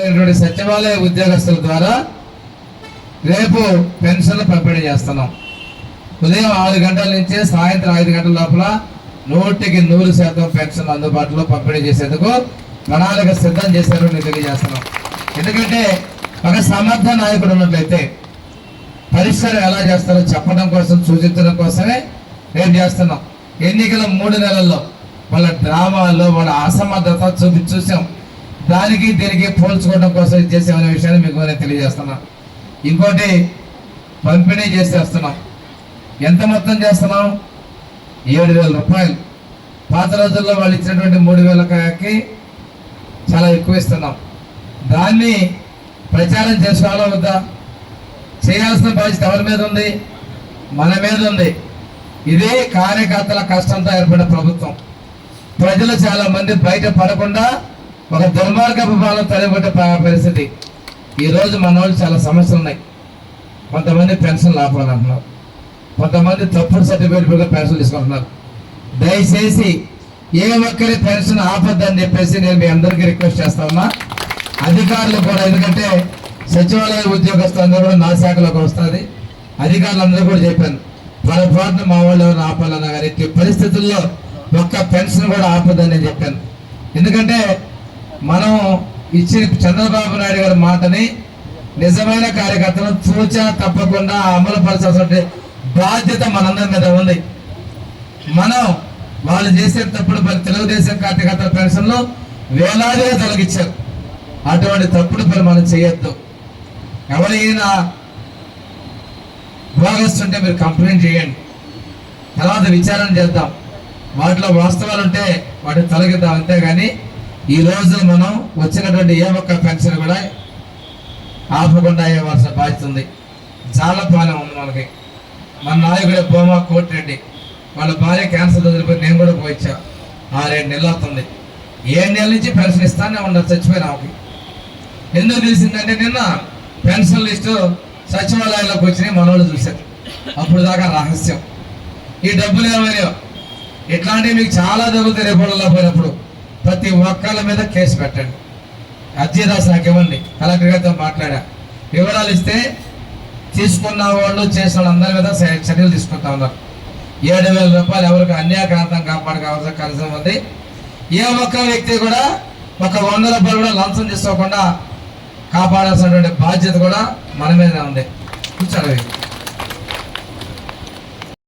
ఉన్నటువంటి సచివాలయ ఉద్యోగస్తుల ద్వారా రేపు పెన్షన్లు పంపిణీ చేస్తున్నాం. ఉదయం ఆరు గంటల నుంచి సాయంత్రం ఐదు గంటల లోపల నూటికి నూరు శాతం పెన్షన్ అందుబాటులో పంపిణీ చేసేందుకు ప్రణాళిక సిద్ధం చేశారు నేను తెలియజేస్తున్నాం. ఎందుకంటే ఒక సమర్థ నాయకుడు ఉన్నట్లయితే పరిశ్రమ ఎలా చేస్తారో చెప్పడం కోసం సూచించడం కోసమే నేను చేస్తున్నాం. ఎన్నికల మూడు నెలల్లో వాళ్ళ డ్రామాల్లో వాళ్ళ అసమర్థత చూపి చూసాం. దానికి దీనికి పోల్చుకోవడం కోసం ఇది విషయాన్ని మీకు నేను తెలియజేస్తున్నా. ఇంకోటి పంపిణీ చేసేస్తున్నాం ఎంత మొత్తం చేస్తున్నాం? ఏడు వేల రూపాయలు. పాత రోజుల్లో వాళ్ళు ఇచ్చినటువంటి మూడు వేలకి చాలా ఎక్కువ ఇస్తున్నాం. దాన్ని ప్రచారం చేసుకోవాలా వద్దా? చేయాల్సిన బాధ్యత ఎవరి మీద ఉంది? మన మీద ఉంది. ఇదే కార్యకర్తల కష్టంతో ఏర్పడిన ప్రభుత్వం. ప్రజలు చాలామంది బయట పడకుండా ఒక దుర్మార్గపు పాలన తలబట్టే పరిస్థితి. ఈరోజు మన వాళ్ళు చాలా సమస్యలు ఉన్నాయి. కొంతమంది పెన్షన్ లాపాలంటున్నారు కొంతమంది తప్పుడు సర్టిఫికేట్ కూడా పెన్షన్ తీసుకుంటున్నారు. దయచేసి ఏ ఒక్కరి పెన్షన్ ఆపద్దని చెప్పేసి నేను మీ అందరికీ రిక్వెస్ట్ చేస్తా ఉన్నా. అధికారులు కూడా ఎందుకంటే సచివాలయ ఉద్యోగస్తులందరూ కూడా నా శాఖలోకి వస్తుంది అధికారులందరూ కూడా చెప్పాను పొరపాటున మా వాళ్ళు ఎవరు ఆపాలన్నా కానీ పరిస్థితుల్లో ఒక్క పెన్షన్ కూడా ఆపదని నేను చెప్పాను. ఎందుకంటే మనం ఇచ్చిన చంద్రబాబు నాయుడు గారి మాటని నిజమైన కార్యకర్తను తూచా తప్పకుండా అమలు పరచాల్సిన బాధ్యత మనందరి మీద ఉంది. మనం వాళ్ళు చేసే తప్పుడు పని తెలుగుదేశం కార్యకర్తల పెన్షన్లు వేలాదిగా తొలగించారు. అటువంటి తప్పుడు పని మనం చేయొద్దు. ఎవరైనా భాగస్తుంటే మీరు కంప్లైంట్ చేయండి. తర్వాత విచారణ చేద్దాం. వాటిలో వాస్తవాలు ఉంటే వాటిని తొలగిద్దాం అంతేగాని ఈ రోజు మనం వచ్చినటువంటి ఏ ఒక్క పెన్షన్ కూడా ఆపకుండా అయ్యవలసిన బాధ్యత ఉంది. చాలా పాలన ఉంది మనకి. మన నాయకుడు బొమ్మ కోటిరెడ్డి. వాళ్ళ భార్య క్యాన్సర్ వదిలిపోయి నేను కూడా పోయిచ్చా. ఆరేడు నెలలు అవుతుంది. ఏడు నెలల నుంచి పెన్షన్ ఇస్తానే ఉన్నారు చచ్చిపోయిన ఆమెకి. ఎందుకు తెలిసిందంటే నిన్న పెన్షన్ లిస్టు సచివాలయంలోకి వచ్చినాయి మనోళ్ళు చూశారు. అప్పుడు దాకా రహస్యం. ఈ డబ్బులు ఏమైనా ఇట్లాంటివి మీకు చాలా జరుగుతాయి రేపటిలో పోయినప్పుడు. ప్రతి ఒక్కళ్ళ మీద కేసు పెట్టండి. అర్జీ రాసి నాకు ఇవ్వండి. కలెక్టర్ గారితో మాట్లాడా. వివరాలు ఇస్తే తీసుకున్న వాళ్ళు చేసిన వాళ్ళందరి మీద చర్యలు తీసుకుంటా ఉన్నారు. ఏడు వేల రూపాయలు ఎవరికి అన్యాయకాంతం కాపాడుకోవాల్సిన కనీసం ఉంది. ఏ ఒక్క వ్యక్తి కూడా ఒక వంద రూపాయలు కూడా లంచం తీసుకోకుండా కాపాడాల్సినటువంటి బాధ్యత కూడా మన మీదనే ఉంది. కూర్చోండి.